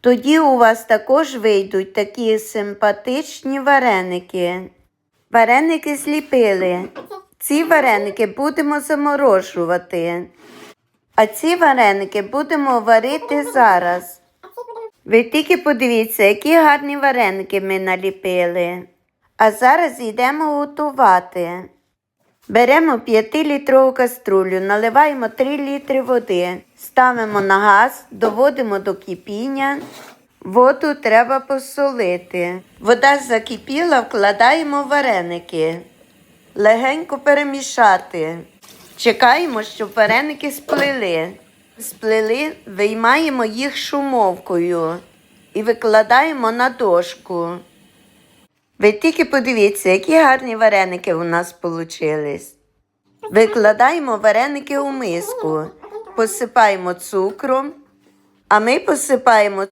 Тоді у вас також вийдуть такі симпатичні вареники. Вареники зліпили. Ці вареники будемо заморожувати. А ці вареники будемо варити зараз. Ви тільки подивіться, які гарні вареники ми наліпили. А зараз йдемо готувати. Беремо 5-літрову каструлю, наливаємо 3 літри води, ставимо на газ, доводимо до кипіння. Воду треба посолити. Вода закипіла, вкладаємо вареники. Легенько перемішати. Чекаємо, щоб вареники сплили. Сплили, виймаємо їх шумовкою і викладаємо на дошку. Ви тільки подивіться, які гарні вареники у нас вийшли. Викладаємо вареники у миску, посипаємо цукром, а ми посипаємо